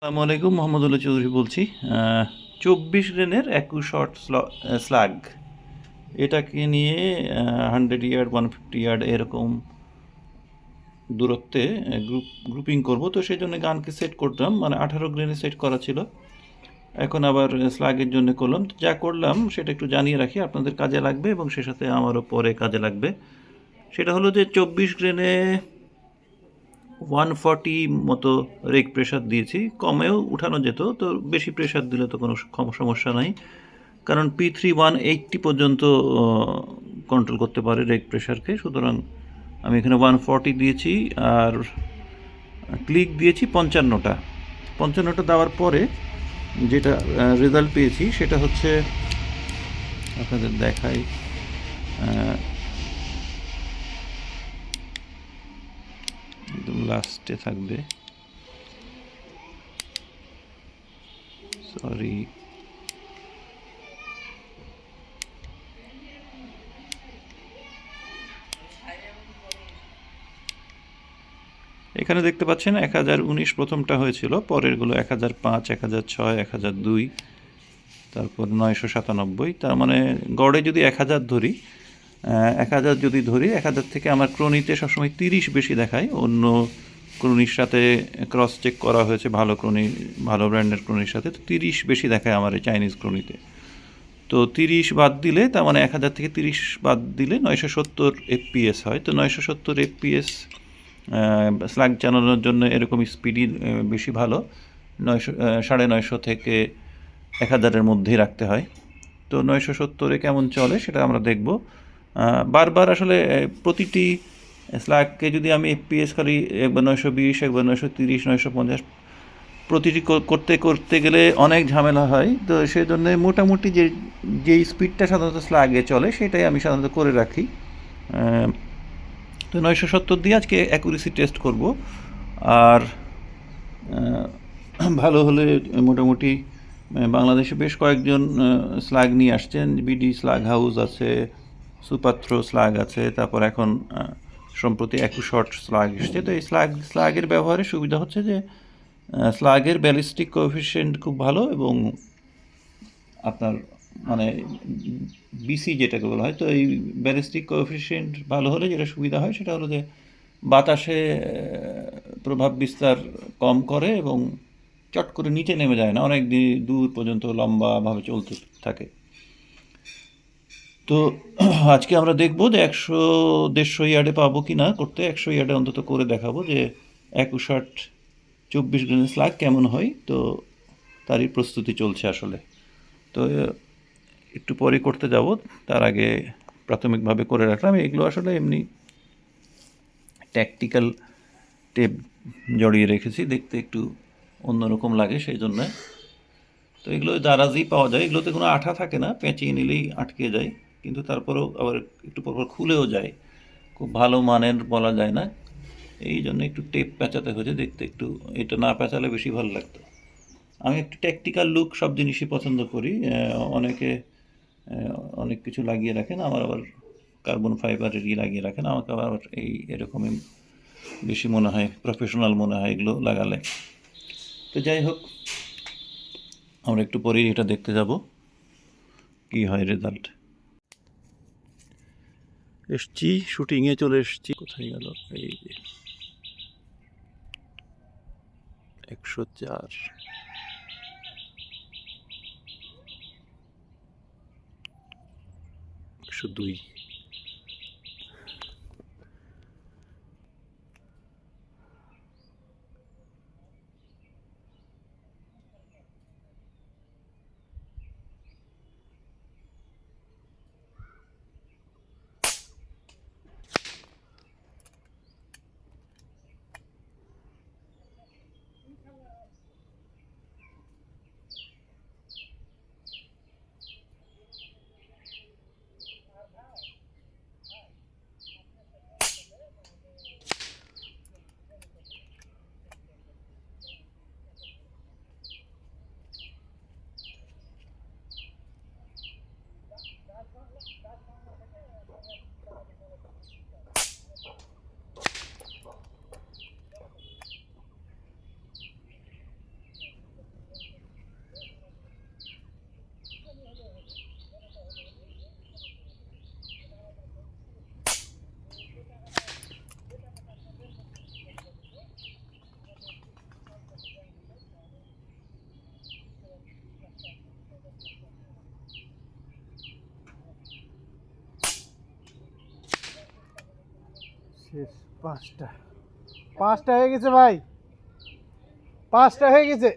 আসসালামু আলাইকুম মোহাম্মদুল্লাহ চৌধুরী বলছি। চব্বিশ গ্রেনের একুশ শর্ট স্লাগ। এটাকে নিয়ে hundred yard one fifty yard এরকম দূরত্বে গ্রুপ গ্রুপিং করব। তো সেই জন্য গানকে সেট করতাম। মানে আঠারো গ্রেনে সেট করা ছিল। এখন আবার স্লাগের জন্য করলাম। তো যা করলাম, সেটা একটু জানিয়ে রাখি। আপনাদের কাজে লাগবে এবং সে সাথে আমারও পরে কাজে লাগবে। সেটা হলো যে চব্বিশ গ্রেনে ওয়ান ফর্টি মতো রেক প্রেশার দিয়েছি। কমেও উঠানো যেত, তো বেশি প্রেশার দিলে তো কোনো সমস্যা নাই। কারণ পি থ্রি ওয়ান এইটটি পর্যন্ত কন্ট্রোল করতে পারে রেক প্রেশারকে সুতরাং আমি এখানে ওয়ান ফর্টি দিয়েছি আর ক্লিক দিয়েছি পঞ্চান্নটা। পঞ্চান্নটা দেওয়ার পরে যেটা রেজাল্ট পেয়েছি সেটা হচ্ছে, আপনাদের দেখাই লাস্টে থাকবে। সরি এখানে দেখতে পাচ্ছেন এক হাজার উনিশ প্রথমটা হয়েছিল, পরেরগুলো এক হাজার পাঁচ, এক হাজার ছয়, এক হাজার দুই, তারপর নয়শো সাতানব্বই। তার মানে গড়ে যদি এক হাজার ধরি এক হাজার যদি ধরি, এক হাজার থেকে আমার ক্রোনিতে সবসময় তিরিশ বেশি দেখায়। অন্য ক্রোনির সাথে ক্রস চেক করা হয়েছে, ভালো ক্রোনি ভালো ব্র্যান্ডের ক্রোনির সাথে, তো তিরিশ বেশি দেখায় আমার এই চাইনিজ ক্রোনিতে তো তিরিশ বাদ দিলে, তার মানে এক হাজার থেকে তিরিশ বাদ দিলে নয়শো সত্তর এফপিএস হয়। তো নয়শো সত্তর এফপিএস স্ল্যাগ চালানোর জন্য এরকম স্পিডই বেশি ভালো। নয়শো সাড়ে নয়শো থেকে এক হাজারের মধ্যেই রাখতে হয়। তো নয়শো সত্তরে কেমন চলে সেটা আমরা দেখব। বারবার আসলে প্রতিটি স্ল্যাগকে যদি আমি এফপিএস খালি একবার নয়শো বিশ, একবার নয়শো তিরিশ, নয়শো পঞ্চাশ প্রতিটি কর- করতে করতে গেলে অনেক ঝামেলা হয়। তো সেই জন্য মোটামুটি যে, যেই স্পিডটা সাধারণত স্ল্যাগে চলে, সেটাই আমি সাধারণত করে রাখি। তো নয়শো সত্তর দিয়ে আজকে অ্যাকুরেসি টেস্ট করব। আর ভালো হলে মোটামুটি বাংলাদেশে বেশ কয়েকজন স্ল্যাগ নিয়ে আসছেন। বিডি স্ল্যাগ হাউস আছে সুপাত্র স্লাগ আছে, তারপর এখন সম্প্রতি একুশ শর্ট স্লাগ এসছে। তো এই স্লাগ, স্লাগের ব্যবহারে সুবিধা হচ্ছে যে স্লাগের ব্যালিস্টিক কোএফিসিয়েন্ট খুব ভালো এবং আপনার মানে বিসি যেটাকে বলা হয়, তো এই ব্যালিস্টিক কোএফিসিয়েন্ট ভালো হলে যেটা সুবিধা হয় সেটা হলো যে, বাতাসে প্রভাব বিস্তার কম করে এবং চট করে নিচে নেমে যায় না, অনেক দূর পর্যন্ত লম্বাভাবে চলতে থাকে। তো আজকে আমরা দেখব যে একশো দেড়শো ইয়ার্ডে পাবো কি না করতে। একশো ইয়ার্ডে অন্তত করে দেখাবো যে একুশ ষাট চব্বিশ গ্রেনের স্লাগ কেমন হয়। তো তারই প্রস্তুতি চলছে আসলে। তো, একটু পরে করতে যাব। তার আগে প্রাথমিকভাবে করে রাখলাম। এগুলো আসলে এমনি ট্যাকটিক্যাল টেপ জড়িয়ে রেখেছি। দেখতে একটু অন্যরকম লাগে সেই জন্য তো এগুলো দারাজই পাওয়া যায়। এগুলোতে কোনো আঠা থাকে না। পেঁচিয়ে নিলেই আটকে যায়। কিন্তু তারপরেও আবার একটু পরপর খুলেও যায়। খুব ভালো মানের বলা যায় না। এই জন্য একটু টেপ প্যাঁচাতে হয়েছে দেখতে একটু, এটা না প্যাঁচালে বেশি ভালো লাগতো। আমি একটু ট্যাকটিক্যাল লুক সব জিনিসই পছন্দ করি। অনেকে অনেক কিছু লাগিয়ে রাখেন, আমার আবার কার্বন ফাইবারেরই লাগিয়ে রাখেন। আমাকে আবার এই এরকমই বেশি মনে হয় প্রফেশনাল মনে হয় এগুলো লাগালে। তো যাই হোক, আমরা একটু পরেই এটা দেখতে যাব। কি হয় রেজাল্ট এসছি শুটিংয়ে চলে এসছি। কোথায় গেল? এই যে। একশো চার। একশো দুই। শেষ পাঁচটা। পাঁচটা হয়ে গেছে ভাই। পাঁচটা হয়ে গেছে।